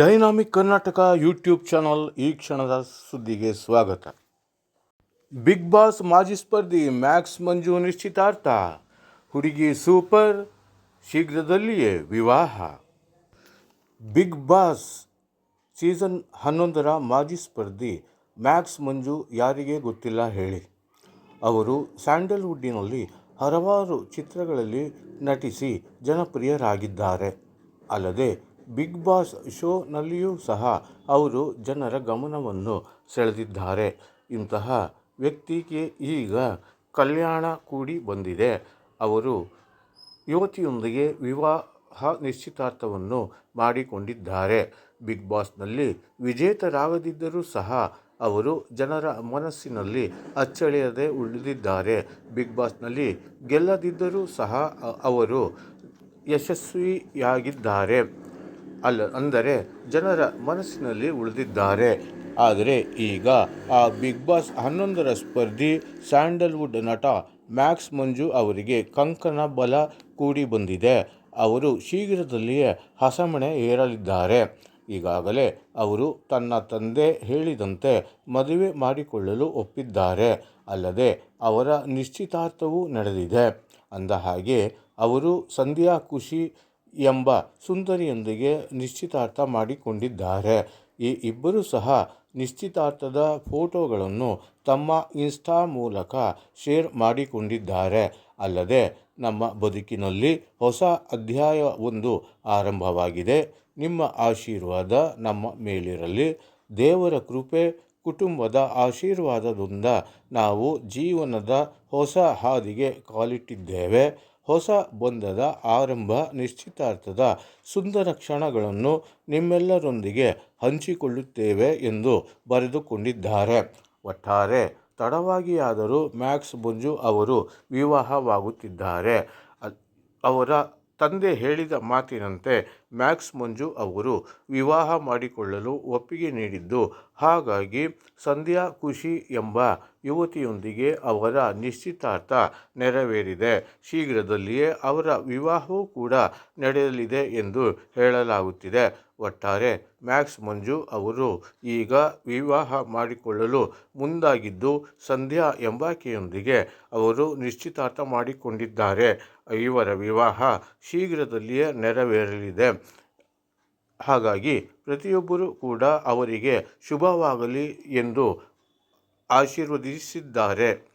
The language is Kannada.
ಡೈನಾಮಿಕ್ ಕರ್ನಾಟಕ ಯೂಟ್ಯೂಬ್ ಚಾನಲ್ ಈ ಕ್ಷಣದ ಸುದ್ದಿಗೆ ಸ್ವಾಗತ. ಬಿಗ್ ಬಾಸ್ ಮಾಜಿ ಸ್ಪರ್ಧಿ ಮ್ಯಾಕ್ಸ್ ಮಂಜು ನಿಶ್ಚಿತಾರ್ಥ. ಹುಡುಗಿ ಸೂಪರ್, ಶೀಘ್ರದಲ್ಲಿಯೇ ವಿವಾಹ. ಬಿಗ್ ಬಾಸ್ ಸೀಸನ್ ಹನ್ನೊಂದರ ಮಾಜಿ ಸ್ಪರ್ಧಿ ಮ್ಯಾಕ್ಸ್ ಮಂಜು ಯಾರಿಗೆ ಗೊತ್ತಿಲ್ಲ ಹೇಳಿ. ಅವರು ಸ್ಯಾಂಡಲ್ವುಡ್ಡಿನಲ್ಲಿ ಹಲವಾರು ಚಿತ್ರಗಳಲ್ಲಿ ನಟಿಸಿ ಜನಪ್ರಿಯರಾಗಿದ್ದಾರೆ. ಅಲ್ಲದೆ ಬಿಗ್ ಬಾಸ್ ಶೋನಲ್ಲಿಯೂ ಸಹ ಅವರು ಜನರ ಗಮನವನ್ನು ಸೆಳೆದಿದ್ದಾರೆ. ಇಂತಹ ವ್ಯಕ್ತಿಗೆ ಈಗ ಕಲ್ಯಾಣ ಕೂಡಿ ಬಂದಿದೆ. ಅವರು ಯುವತಿಯೊಂದಿಗೆ ವಿವಾಹ ನಿಶ್ಚಿತಾರ್ಥವನ್ನು ಮಾಡಿಕೊಂಡಿದ್ದಾರೆ. ಬಿಗ್ ಬಾಸ್ನಲ್ಲಿ ವಿಜೇತರಾಗದಿದ್ದರೂ ಸಹ ಅವರು ಜನರ ಮನಸ್ಸಿನಲ್ಲಿ ಅಚ್ಚಳಿಯದೆ ಉಳಿದಿದ್ದಾರೆ. ಬಿಗ್ ಬಾಸ್ನಲ್ಲಿ ಗೆಲ್ಲದಿದ್ದರೂ ಸಹ ಅವರು ಯಶಸ್ವಿಯಾಗಿದ್ದಾರೆ. ಅಲ್ಲ, ಅಂದರೆ ಜನರ ಮನಸ್ಸಿನಲ್ಲಿ ಉಳಿದಿದ್ದಾರೆ. ಆದರೆ ಈಗ ಆ ಬಿಗ್ ಬಾಸ್ ಹನ್ನೊಂದರ ಸ್ಪರ್ಧಿ ಸ್ಯಾಂಡಲ್ವುಡ್ ನಟ ಮ್ಯಾಕ್ಸ್ ಮಂಜು ಅವರಿಗೆ ಕಂಕಣ ಬಲ ಕೂಡಿ ಬಂದಿದೆ. ಅವರು ಶೀಘ್ರದಲ್ಲಿಯೇ ಹಸಮಣೆ ಏರಲಿದ್ದಾರೆ. ಈಗಾಗಲೇ ಅವರು ತನ್ನ ತಂದೆ ಹೇಳಿದಂತೆ ಮದುವೆ ಮಾಡಿಕೊಳ್ಳಲು ಒಪ್ಪಿದ್ದಾರೆ. ಅಲ್ಲದೆ ಅವರ ನಿಶ್ಚಿತಾರ್ಥವೂ ನಡೆದಿದೆ. ಅಂದ ಹಾಗೆ ಅವರು ಸಂಧ್ಯಾ ಖುಷಿ ಎಂಬ ಸುಂದರಿಯೊಂದಿಗೆ ನಿಶ್ಚಿತಾರ್ಥ ಮಾಡಿಕೊಂಡಿದ್ದಾರೆ. ಈ ಇಬ್ಬರೂ ಸಹ ನಿಶ್ಚಿತಾರ್ಥದ ಫೋಟೋಗಳನ್ನು ತಮ್ಮ ಇನ್ಸ್ಟಾ ಮೂಲಕ ಶೇರ್ ಮಾಡಿಕೊಂಡಿದ್ದಾರೆ. ಅಲ್ಲದೆ ನಮ್ಮ ಬದುಕಿನಲ್ಲಿ ಹೊಸ ಅಧ್ಯಾಯ ಒಂದು ಆರಂಭವಾಗಿದೆ. ನಿಮ್ಮ ಆಶೀರ್ವಾದ ನಮ್ಮ ಮೇಲಿರಲಿ. ದೇವರ ಕೃಪೆ, ಕುಟುಂಬದ ಆಶೀರ್ವಾದದಿಂದ ನಾವು ಜೀವನದ ಹೊಸ ಹಾದಿಗೆ ಕಾಲಿಟ್ಟಿದ್ದೇವೆ. ಹೊಸ ಬಂಧದ ಆರಂಭ ನಿಶ್ಚಿತಾರ್ಥದ ಸುಂದರ ಕ್ಷಣಗಳನ್ನು ನಿಮ್ಮೆಲ್ಲರೊಂದಿಗೆ ಹಂಚಿಕೊಳ್ಳುತ್ತೇವೆ ಎಂದು ಬರೆದುಕೊಂಡಿದ್ದಾರೆ. ಒಟ್ಟಾರೆ, ತಡವಾಗಿಯಾದರೂ ಮ್ಯಾಕ್ಸ್ ಬುಂಜು ಅವರು ವಿವಾಹವಾಗುತ್ತಿದ್ದಾರೆ. ಅವರ ತಂದೆ ಹೇಳಿದ ಮಾತಿನಂತೆ ಮ್ಯಾಕ್ಸ್ ಮಂಜು ಅವರು ವಿವಾಹ ಮಾಡಿಕೊಳ್ಳಲು ಒಪ್ಪಿಗೆ ನೀಡಿದ್ದು, ಹಾಗಾಗಿ ಸಂಧ್ಯಾ ಖುಷಿ ಎಂಬ ಯುವತಿಯೊಂದಿಗೆ ಅವರ ನಿಶ್ಚಿತಾರ್ಥ ನೆರವೇರಿದೆ. ಶೀಘ್ರದಲ್ಲಿಯೇ ಅವರ ವಿವಾಹವೂ ಕೂಡ ನಡೆಯಲಿದೆ ಎಂದು ಹೇಳಲಾಗುತ್ತಿದೆ. ಒಟ್ಟಾರೆ ಮ್ಯಾಕ್ಸ್ ಮಂಜು ಅವರು ಈಗ ವಿವಾಹ ಮಾಡಿಕೊಳ್ಳಲು ಮುಂದಾಗಿದ್ದು, ಸಂಧ್ಯಾ ಎಂಬಾಕೆಯೊಂದಿಗೆ ಅವರು ನಿಶ್ಚಿತಾರ್ಥ ಮಾಡಿಕೊಂಡಿದ್ದಾರೆ. ಇವರ ವಿವಾಹ ಶೀಘ್ರದಲ್ಲಿಯೇ ನೆರವೇರಲಿದೆ. ಹಾಗಾಗಿ ಪ್ರತಿಯೊಬ್ಬರೂ ಕೂಡ ಅವರಿಗೆ ಶುಭವಾಗಲಿ ಎಂದು ಆಶೀರ್ವದಿಸಿದ್ದಾರೆ.